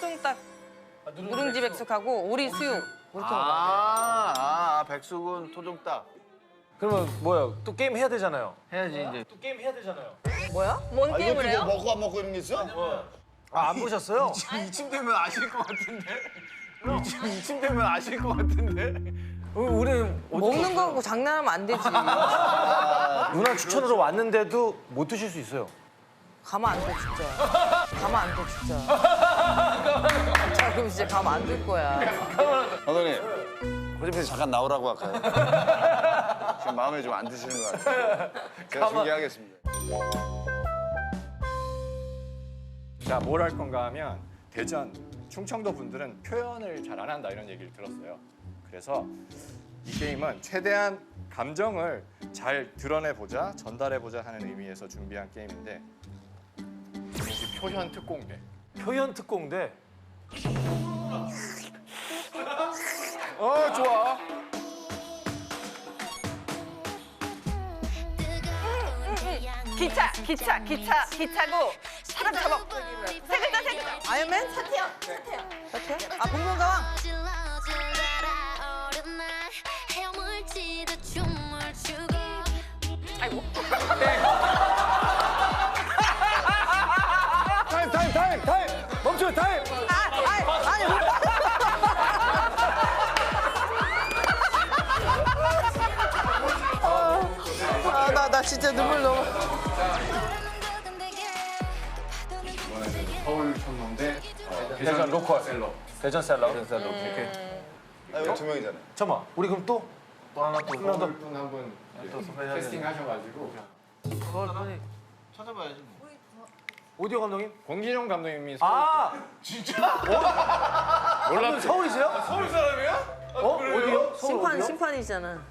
토종닭 누룽지 백숙하고 오리 수육 이렇게 먹어요. 아, 아, 백숙은 토종닭. 그러면 뭐야? 또 게임 해야 되잖아요. 해야지 이제. 또 게임 해야 되잖아요. 뭐야? 뭔 아, 게임을 이것도 해요? 뭐 먹고 안 먹고 이런 게 있어? 아 안 보셨어요? 이쯤 되면 아실 것 같은데. 이쯤, 이쯤 되면 아실 것 같은데. 우- 우리는 먹는 거하고 장난하면 안 되지. 누나 추천으로 왔는데도 못 드실 수 있어요. 가면 안돼 진짜. 가면 안돼 진짜. 자 그럼 진짜 가면 안될 거야. 감독님, 호집에서 잠깐 나오라고 할까요? 지금 마음에 좀 안 드시는 것 같아요. 제가 중계하겠습니다. 자, 뭘 할 건가 하면 대전, 충청도 분들은 표현을 잘 안 한다 이런 얘기를 들었어요. 그래서 이 게임은 최대한 감정을 잘 드러내 보자, 전달해 보자 하는 의미에서 준비한 게임인데 제목이 표현 특공대. 표현 특공대. 어, 좋아. 기차, 기차, 기차, 기차고 사람 잡아. 세 글자, 세 글자. 아이언맨 사태야. 사태야. 사태야? 아 복면가왕. 나, 진짜 눈물 너무. 서울 천농대 어, 대전 로컬 셀러. 대전 셀러. 대전 셀러. 음. 이렇게. 아, 여기 두 명이잖아요. 잠깐만. 우리 그럼 또 또 하나 또. 서울 분한분 캐스팅 하셔가지고 찾아봐야지. 뭐. 오디오 감독님? 권기룡 감독님이 서울 아 몰랐죠? 서울이세요? 서울 사람이야? 어 어디요? 서울 심판, 어디요? 심판이잖아.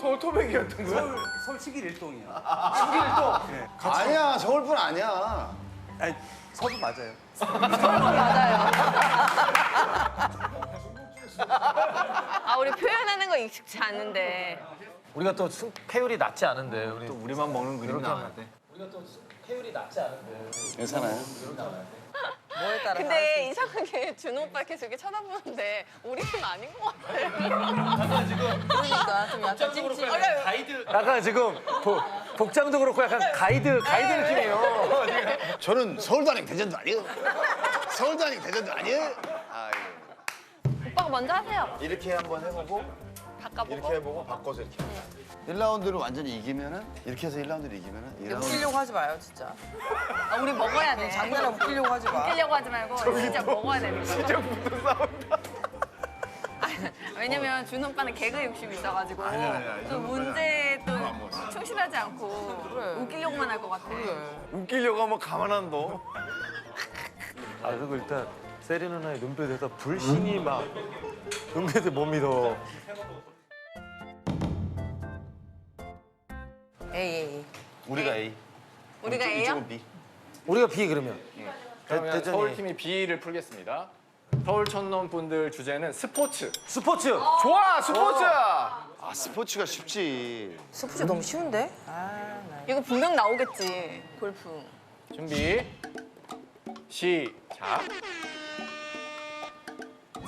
서울 토백이었던 거야? 서울 7일 일동이야. 아니야, 서울분 아니야. 아니, 서도 맞아요. 아, 우리 표현하는 거 익숙치 않은데. 우리가 또 승- 패율이 낮지 않은데 우리 또 우리만 먹는 그림 나와야 돼. 우리가 또 패율이 낮지 않은데 괜찮아요. 뭐에 따라 근데 이상하게 준호 오빠 계속 이렇게 쳐다보는데 우리 팀 아닌 것 같아. 그러니까 좀 약간 찜찜해. 약간 지금 복, 복장도 그렇고 약간 가이드 가이드 느낌이에요. 저는 서울도 아니고 대전도 아니에요. 서울도 아니고 대전도 아니에요. 아, 오빠가 먼저 하세요. 이렇게 한번 해보고 바꿔보고. 이렇게 해보고 바꿔서 이렇게. 1라운드를 완전히 이기면은 이렇게 해서 1라운드를 이기면은 2라운드 웃기려고 하지 마요, 진짜. 아, 우리 먹어야 돼. 장난하고 웃기려고 하지 마. 웃기려고 하지 말고 진짜 먹어야 거야. 시작부터 싸운다. 왜냐면 준 오빠는 개그 욕심이 있어가지고 또 문제에 또 충실하지 않고 그래. 웃기려고만 할 것 같아. 웃기려고 하면 가만 안 둬. 아 그리고 일단 세리 누나의 눈빛에서 불신이 막 눈빛을 못 믿어. 에이, 에이. 우리가 A. 우리가 A요? 이쪽은 B. 우리가 B 그러면. 그러면 대전이. 서울팀이 B를 풀겠습니다. 서울 천농 분들 주제는 스포츠. 스포츠. 좋아, 스포츠! 아, 스포츠가 쉽지. 스포츠 너무 쉬운데? 아, 나. 이거 분명 나오겠지. 골프. 준비 시작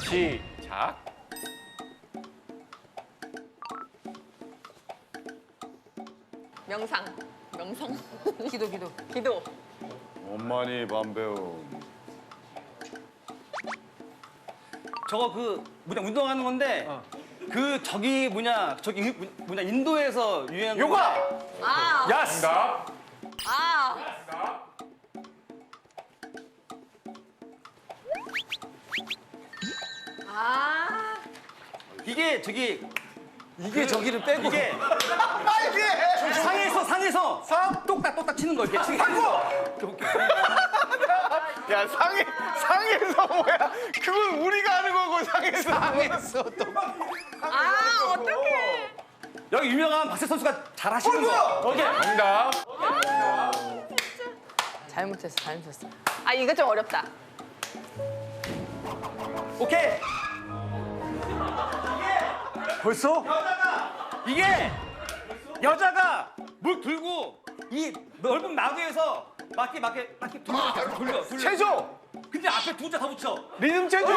시작 명상. 명상. 기도, 기도. 기도. 엄마니 밤배움. 저거 그 뭐냐 운동하는 건데 그 저기 뭐냐 저기 이- 뭐냐 인도에서 유행한 요가! 아. 야스. 아. 아. 이게 저기 이게 저기를 빼고. 이게 상에서 상에서 똑딱 똑딱 치는 거 이렇게 치는 거. 야, 상해, 상해서 뭐야? 그건 우리가 하는 거고, 상해서. 상해서 또. 아, 어떡해. 여기 유명한 박세 선수가 잘 하시는 거. 오케이. 정답 잘못했어, 잘못했어. 아, 이거 좀 어렵다. 오케이. 벌써? 이게 여자가 물 들고 이 넓은 마구에서 맞게 맞게 맞게 돌려 돌려 돌려. 최소! 근데 안 앞에 두자더 붙여. 리듬 체조.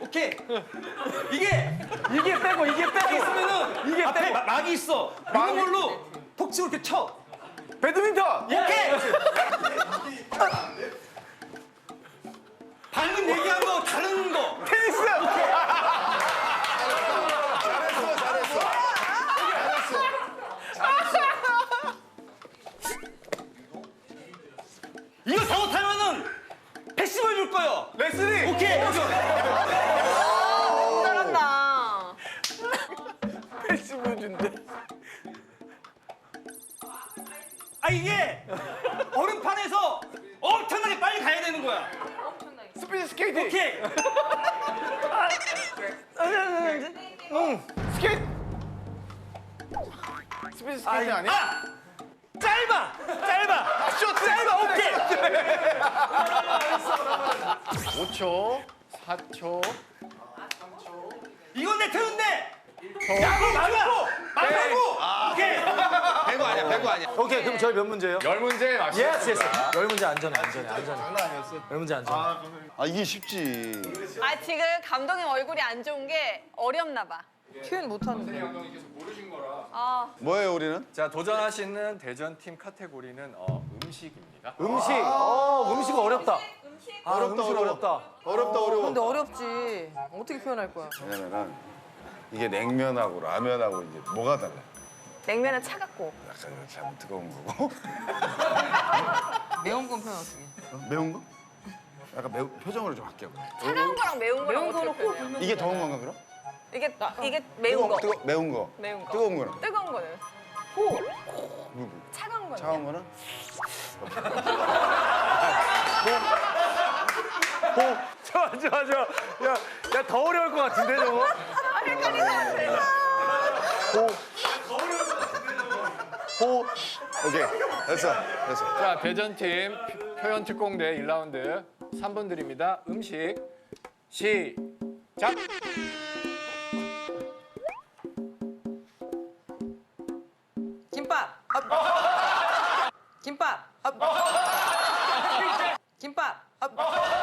오케이. 이게 이게 빼고 이게 빼고 있으면은 이게 앞에 마- 막이 있어. 이런 걸로 톡 치고 이렇게 쳐. 배드민턴. 오케이. 방금 얘기한 거 다른 거. 테니스. 이거 잘못하면은 패시브 줄 거예요. 레슬링. 오케이. 잘한다. 패시브 준대. 아 이게 얼음판에서 엄청나게 빨리 가야 되는 거야. 스피드 스케이팅. 오케이. 스케이트. 스피드 스케이팅 아니야? 아 짧아 짧아 쇼트. 짧아 오케이. 5초, 4초. 이건 내 틀인데. 야구 막아 막아고. 오케이. 배구 아니야, 배구 아니야. 오케이 그럼 저희 몇 문제예요? 열 문제 맞죠? 예스 예스. 열 문제 안전해 안전해 안전해. 열 문제 안전해. 아, 이게 쉽지. 아 지금 감독님 얼굴이 안 좋은 게 어렵나 봐. 표현 못하는데. 아 뭐예요, 우리는? 자 도전하시는 대전 팀 카테고리는 어, 음식입니다. 음식. 어 음식 어렵다. 아, 어렵다, 음식. 어렵다. 어렵다, 어려워. 근데 어렵지. 어떻게 표현할 거야? 왜냐면은 이게 냉면하고 라면하고 이제 뭐가 달라? 냉면은 차갑고 약간 참 뜨거운 거고. 매운 건 표현 어떻게? 매운 거? 약간 매우 표정으로 좀 할게요. 차가운 거랑 매운 거랑 매운 거는 어떻게 표현해요? 이게 더운 건가 그럼? 이게 이게 매운 거 뜨거, 매운 거. 매운 거 뜨거운 거는? 뜨거운 거는 누구? 차가운 거는 차가운 거는? 좋아 좋아 좋아. 야야 더 어려울 것 같은데 저거. 호. 오케이. 됐어. 됐어. 자 대전 팀 표현 특공대 1라운드 3분 드립니다. 음식 시작. 김밥. 업. 김밥. 업. 김밥. 업. 아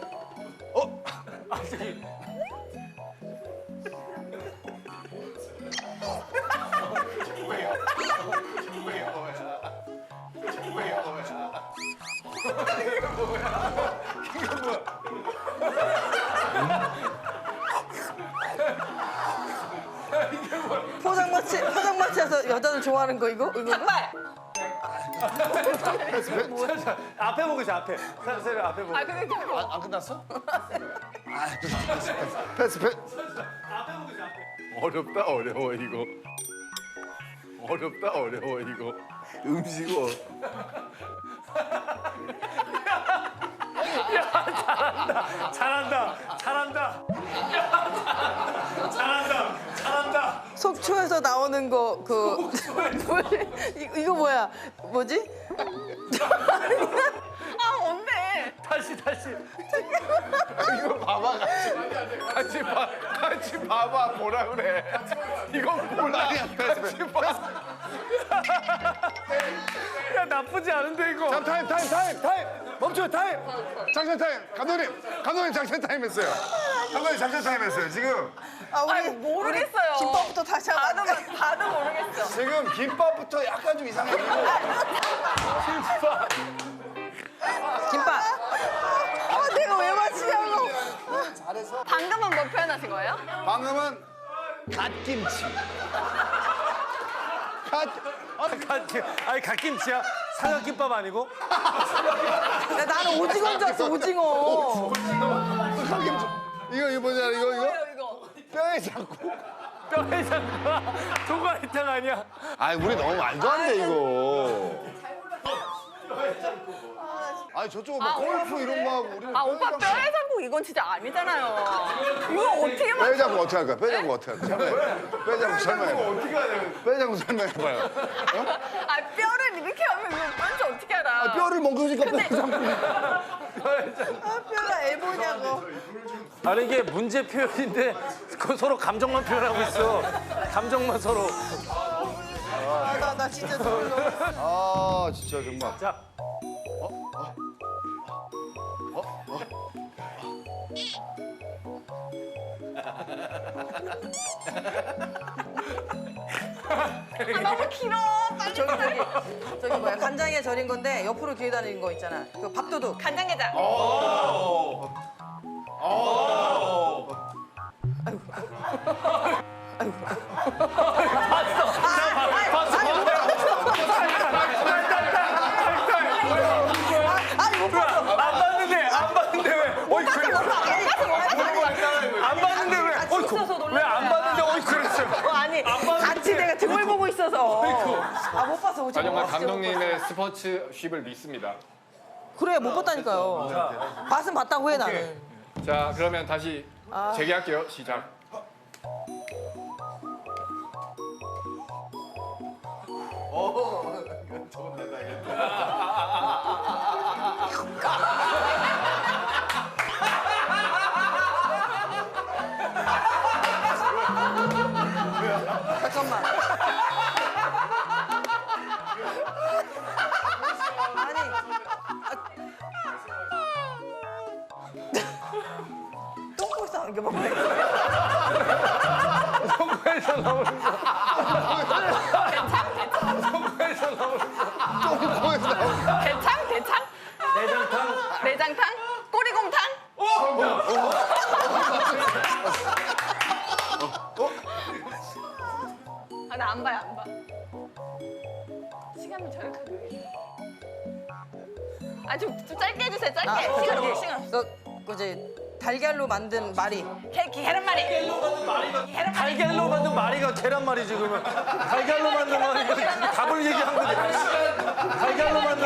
좋아하는 거 이거 이거. 닭발. 앞에 보고 있어 앞에. 세를 앞에 보고. 아 근데 좀안 끝났어? 아, 패스 패스. 어렵다 어려워 이거. 어렵다 어려워 이거. 음식어. 잘한다 잘한다. 잘한다 잘한다. 속초에서 나오는 거 그 이거 뭐야 뭐지? 아 뭔데? 다시 다시. 이거 봐봐 같이. 같이 봐. 같이 봐봐 뭐라 그래. 이거 몰라. 같이 봐. 야 나쁘지 않은데 이거. 자 타임 타임 타임 타임. 멈춰 타임. 작전 타임. 감독님 감독님 작전 타임 했어요. 감독님 작전 타임 했어요 지금. 아 우리 아니 모르겠어요. 우리 김밥부터 다시 봐도 하자. 봐도 모르겠어. 지금 김밥부터 약간 좀 이상해. 김밥. 아 내가 왜 맞히냐고. 방금은 뭐 표현하신 거예요? 방금은 갓김치. 갓. 갓 아니 갓김치야? 사각김밥 아니고? 야, 나는 오징어인 줄 알았어 오징어. 갓김치. 이거 이거 뭐냐 이거 이거 뼈에 잡고. 뼈에 잡고 도가리탕 아니야? 아 우리 너무 말도 안 돼 이거. 아니 저쪽은 뭐 아, 골프 이런 거 하고 우리는 아 오빠 뼈에 잡고 이건 진짜 아니잖아요. 이거 어떻게 뼈에 잡고 어떻게 할까? 뼈에 잡고 어떻게 할까? 설명해. 뼈에 잡고 설명해. 어떻게 하냐? 뼈에 잡고 설명해 봐요. 아 뼈를 이렇게 하면 이거 뼈지 어떻게 알아? 뼈를 먹으니까 뼈에 잡고. 아, 뼈가 엘보냐고. 아니 이게 문제 표현인데 그 서로 감정만 표현하고 있어. 감정만 서로. 아, 나, 나 진짜 돋았어. 아 진짜 정말. 자. 아, 너무 길어. 빨리 저기, 저기, 저기 뭐야, 간장에 절인 건데 옆으로 기어다니는 거 있잖아. 그 밥도둑. 간장게장. 아니, 봤어. 자, 정말 진짜 감독님의 스포츠 쉽을 믿습니다. 그래, 못 봤다니까요. 봤으면 봤다고 해, 나는. 자, 그러면 다시 아. 재개할게요. 시작. 똥꼬 싸는 게 뭔데? 똥꼬에서 나오는. 대창? 대창? 내장탕. 내장탕? 꼬리곰탕? 아, 나 안 봐요, 안 봐. 시간을 절약하기 아, 좀, 좀 짧게 해주세요, 짧게. 아, 시간 시간. 그, 그 이제 달걀로 만든 말이. 계, 계란말이. 계란말이. 달걀로 만든 마리가 계란말이지 그러면. 달걀로 만든 마리가 답을 얘기한 거지. 달걀로 만든